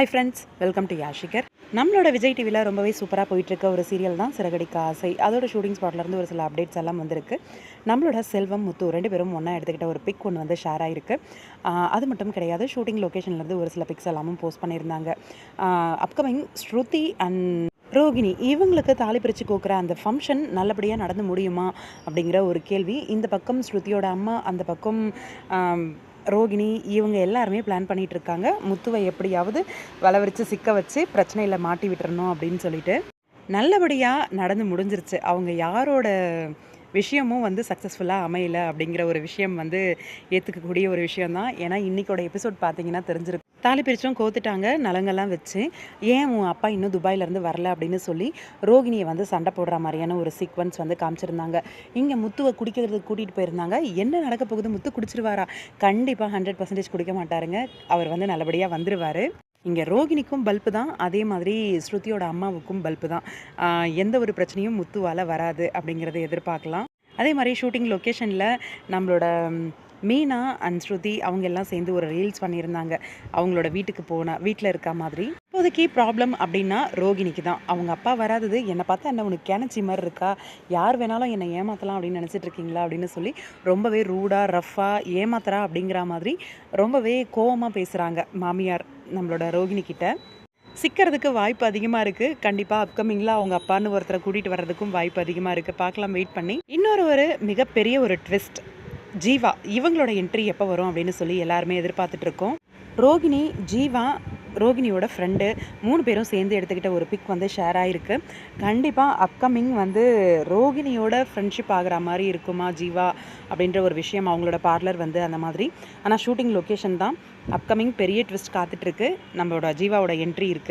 Hi friends welcome to யாஷிகர் நம்மளோட விஜய் டிவியில் ரொம்பவே சூப்பராக போயிட்டுருக்க ஒரு சீரியல் தான் சிறகடிக்க ஆசை. அதோட ஷூட்டிங் ஸ்பாட்லேருந்து ஒரு சில அப்டேட்ஸ் எல்லாம் வந்திருக்கு. நம்மளோட செல்வம் முத்து ரெண்டு பேரும் ஒன்றா எடுத்துக்கிட்ட ஒரு பிக் ஒன்று வந்து ஷேர் ஆகிருக்கு அது மட்டும் கிடையாது ஷூட்டிங் லொக்கேஷன்லேருந்து ஒரு சில பிக்ஸ் எல்லாமும் போஸ்ட் பண்ணியிருந்தாங்க. அப்கமிங் ஸ்ருதி அண்ட் ரோகிணி இவங்களுக்கு தாலி பிரித்து கோக்குற அந்த ஃபங்க்ஷன் நல்லபடியாக நடந்து முடியுமா அப்படிங்கிற ஒரு கேள்வி. இந்த பக்கம் ஸ்ருதியோட அம்மா அந்த பக்கம் ரோகிணி இவங்க எல்லாருமே பிளான் பண்ணிட்டு இருக்காங்க முத்துவை எப்படியாவது வளவரித்து சிக்க வச்சு பிரச்சனையில் மாட்டி விட்டுறணும் அப்படின்னு சொல்லிட்டு. நல்லபடியாக நடந்து முடிஞ்சிருச்சு. அவங்க யாரோட விஷயமும் வந்து சக்ஸஸ்ஃபுல்லாக அமையல அப்படிங்கிற ஒரு விஷயம் வந்து ஏற்றுக்கக்கூடிய ஒரு விஷயம் தான் ஏன்னா இன்றைக்கோட எபிசோட் பார்த்தீங்கன்னா தெரிஞ்சிருக்கு தாலி பிரிச்சும் கோத்துட்டாங்க நலங்கெல்லாம் வச்சு ஏன் உன் அப்பா இன்னும் துபாயிலேருந்து வரல அப்படின்னு சொல்லி ரோகிணியை வந்து சண்டை போடுற மாதிரியான ஒரு சீக்வன்ஸ் வந்து காமிச்சிருந்தாங்க. இங்கே முத்துவை குடிக்கிறதுக்கு கூட்டிகிட்டு போயிருந்தாங்க. என்ன நடக்க போகுது? முத்து குடிச்சிருவாரா? கண்டிப்பாக ஹண்ட்ரட் பர்சன்டேஜ் குடிக்க மாட்டாருங்க. அவர் வந்து நல்லபடியாக வந்துடுவார் இங்கே ரோகிணிக்கும் பல்பு தான் அதே மாதிரி ஸ்ருதியோட அம்மாவுக்கும் பல்பு தான். எந்த ஒரு பிரச்சனையும் முத்துவால் வராது அப்படிங்கிறத எதிர்பார்க்கலாம். அதே மாதிரி ஷூட்டிங் லொக்கேஷனில் நம்மளோட மீனா அண்ட் ஸ்ருதி அவங்க எல்லாம் சேர்ந்து ஒரு ரீல்ஸ் பண்ணியிருந்தாங்க. அவங்களோட வீட்டுக்கு போன வீட்டில் இருக்க மாதிரி. இப்போதைக்கு ப்ராப்ளம் அப்படின்னா ரோகிணிக்கு தான். அவங்க அப்பா வராதது என்னை பார்த்தா என்ன உனக்கு கிணச்சி மாதிரி இருக்கா? யார் வேணாலும் என்னை ஏமாற்றலாம் அப்படின்னு நினச்சிட்டு இருக்கீங்களா அப்படின்னு சொல்லி ரொம்பவே ரூடாக ரஃப்பாக ஏமாத்துறா அப்படிங்கிற மாதிரி ரொம்பவே கோவமாக பேசுகிறாங்க மாமியார். நம்மளோட ரோகிணி கிட்ட சிக்கிறதுக்கு வாய்ப்பு அதிகமாக இருக்குது கண்டிப்பாக அப்கமிங்கில் அவங்க அப்பான்னு ஒருத்தரை கூட்டிகிட்டு வர்றதுக்கும் வாய்ப்பு அதிகமாக இருக்குது பார்க்கலாம் வெயிட் பண்ணி. இன்னொரு ஒரு மிகப்பெரிய ஒரு ட்விஸ்ட் ஜீவா இவங்களோட என்ட்ரி எப்போ வரும் அப்படின்னு சொல்லி எல்லாருமே எதிர்பார்த்துட்ருக்கோம் ரோகிணி ஜீவா ரோகிணியோட ஃப்ரெண்டு மூணு பேரும் சேர்ந்து எடுத்துக்கிட்ட ஒரு பிக் வந்து ஷேர் ஆகிருக்கு கண்டிப்பாக அப்கமிங் வந்து ரோகிணியோட ஃப்ரெண்ட்ஷிப் ஆகிற மாதிரி இருக்குமா ஜீவா அப்படின்ற ஒரு விஷயம் அவங்களோட பார்லர் வந்து அந்த மாதிரி. ஆனால் ஷூட்டிங் லொக்கேஷன் தான். அப்கமிங் பெரிய ட்விஸ்ட் காத்துட்ருக்கு நம்மளோட ஜீவாவோட என்ட்ரி இருக்குது